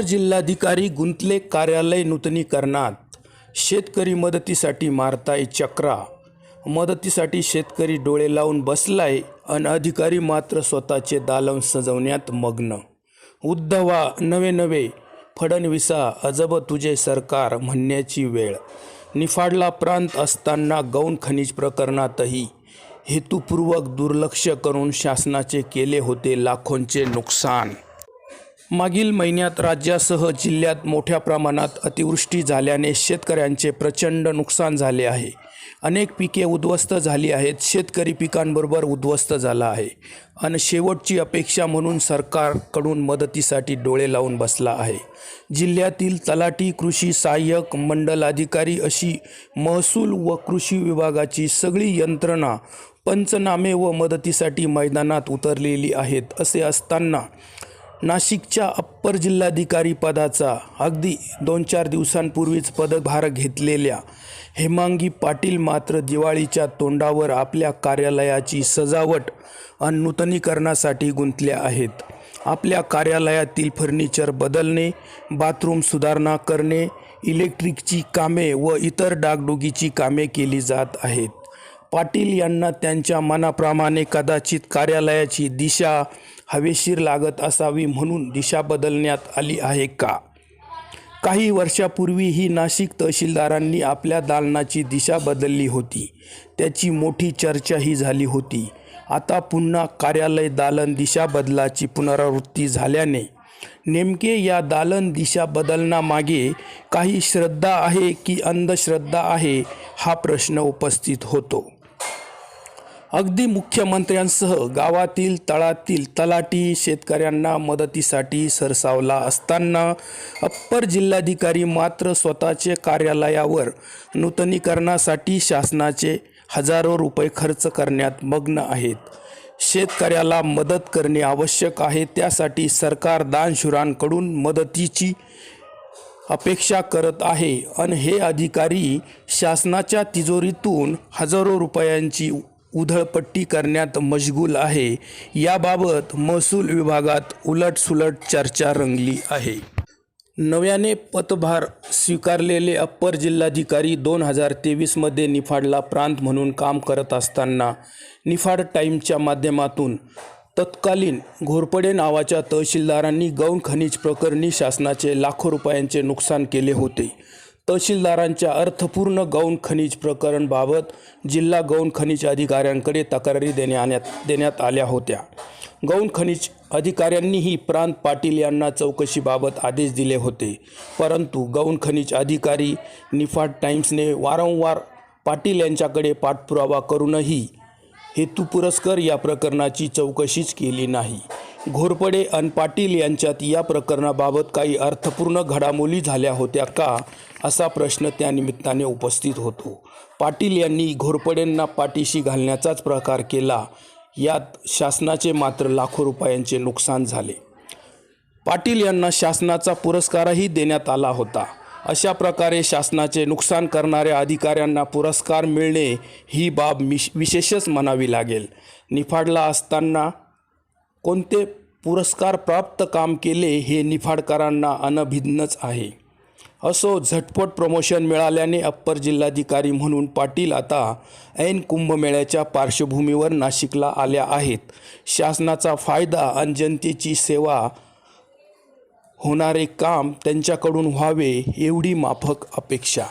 अपर जिल्हाधिकारी गुंतले कार्यालय नूतनीकरणात शेतकरी मदतीसाठी मारताय चक्रा. मदतीसाठी शेतकरी डोळे लावून बसलाय अन अधिकारी मात्र स्वतःचे दालन सजवण्यात मग्न. उद्धवा नवे नवे फडणवीसा अजब तुझे सरकार म्हणण्याची वेळ. निफाडला प्रांत असताना गौण खनिज प्रकरणातही हेतुपूर्वक दुर्लक्ष करून शासनाचे केले होते लाखोंचे नुकसान. मागील महिन्यात राज्यासह जिल्ह्यात मोठ्या प्रमाणात अतिवृष्टी झाल्याने शेतकऱ्यांचे प्रचंड नुकसान झाले आहे. अनेक पिके उद्ध्वस्त झाली आहेत. शेतकरी पिकांबरोबर उद्ध्वस्त झाला आहे. आणि शेवटची अपेक्षा म्हणून सरकारकडून मदतीसाठी डोळे लावून बसला आहे. जिल्ह्यातील तलाठी कृषी सहाय्यक मंडल अधिकारी अशी महसूल व कृषी विभागाची सगळी यंत्रणा पंचनामे व मदतीसाठी मैदानात उतरलेली आहेत असे असताना नाशिकच्या अप्पर जिल्हाधिकारी पदाचा अगदी दोन चार दिवसांपूर्वीच पदभार घेतलेल्या हेमांगी पाटील मात्र दिवाळीच्या तोंडावर आपल्या कार्यालयाची सजावट आणि नूतनीकरणासाठी गुंतल्या आहेत. आपल्या कार्यालयातील फर्निचर बदलणे बाथरूम सुधारणा करणे इलेक्ट्रिकची कामे व इतर डागडुगीची कामे केली जात आहेत. पाटील यांना त्यांच्या मनाप्रमाणे कदाचित कार्यालयाची दिशा हवेशीर लागत असावी म्हणून दिशा बदलण्यात आली आहे का? काही वर्षापूर्वी ही नाशिक तहसीलदारांनी आपल्या दालनाची दिशा बदलली होती. त्याची मोठी चर्चाही झाली होती. आता पुन्हा कार्यालय दालन दिशा बदलाची पुनरावृत्ती झाल्याने नेमके या दालन दिशा बदलण्यामागे काही श्रद्धा आहे की अंधश्रद्धा आहे हा प्रश्न उपस्थित होतो. अगदी मुख्यमंत्र्यांसह गावातील तळातील तलाठी शेतकऱ्यांना मदतीसाठी सरसावला असताना अप्पर जिल्हाधिकारी मात्र स्वतःचे कार्यालयावर नूतनीकरणासाठी शासनाचे हजारो रुपये खर्च करण्यात मग्न आहेत. शेतकऱ्याला मदत करणे आवश्यक आहे त्यासाठी सरकार दानशुरांकडून मदतीची अपेक्षा करत आहे. आणि हे अधिकारी शासनाच्या तिजोरीतून हजारो रुपयांची उधळपट्टी करण्यात मशगूल आहे. याबाबत महसूल विभागात उलटसुलट चर्चा रंगली आहे. नव्याने पतभार स्वीकारलेले अप्पर जिल्हाधिकारी दोन हजार तेवीसमध्ये निफाडला प्रांत म्हणून काम करत असताना निफाड टाईमच्या माध्यमातून तत्कालीन घोरपडे नावाच्या तहसीलदारांनी गौण खनिज प्रकरणी शासनाचे लाखो रुपयांचे नुकसान केले होते. तहसीलदारांच्या अर्थपूर्ण गौण खनिज प्रकरणबाबत जिल्हा गौण खनिज अधिकाऱ्यांकडे तक्रारी देण्यात देण्यात आल्या होत्या. गौण खनिज अधिकाऱ्यांनीही प्रांत पाटील यांना चौकशीबाबत आदेश दिले होते. परंतु गौण खनिज अधिकारी निफाड टाइम्सने वारंवार पाटील यांच्याकडे पाठपुरावा करूनही हेतुपुरस्कर या प्रकरणाची चौकशीच केली नाही. घोरपडे आणि पाटील यांच्यात या प्रकरणाबाबत काही अर्थपूर्ण घडामोडी झाल्या होत्या का असा प्रश्न त्या निमित्ताने उपस्थित होतो. पाटील यांनी घोरपडेंना पाठीशी घालण्याचाच प्रकार केला. यात शासनाचे मात्र लाखो रुपयांचे नुकसान झाले. पाटील यांना शासनाचा पुरस्कारही देण्यात आला होता. अशा प्रकारे शासनाचे नुकसान करणाऱ्या अधिकाऱ्यांना पुरस्कार मिळणे ही बाब मिश विशेषच म्हणावी लागेल. निफाडला असताना कोणते पुरस्कार प्राप्त काम केले हे निफाडकरांना अनभिज्ञच आहे. असो झटपट प्रमोशन मिळाल्याने अप्पर जिल्हाधिकारी म्हणून पाटील आता ऐन कुंभमेळ्याच्या पार्श्वभूमीवर नाशिकला आल्या आहेत. शासनाचा फायदा आणि जनतेची सेवा होणारे काम त्यांच्याकडून व्हावे एवढी माफक अपेक्षा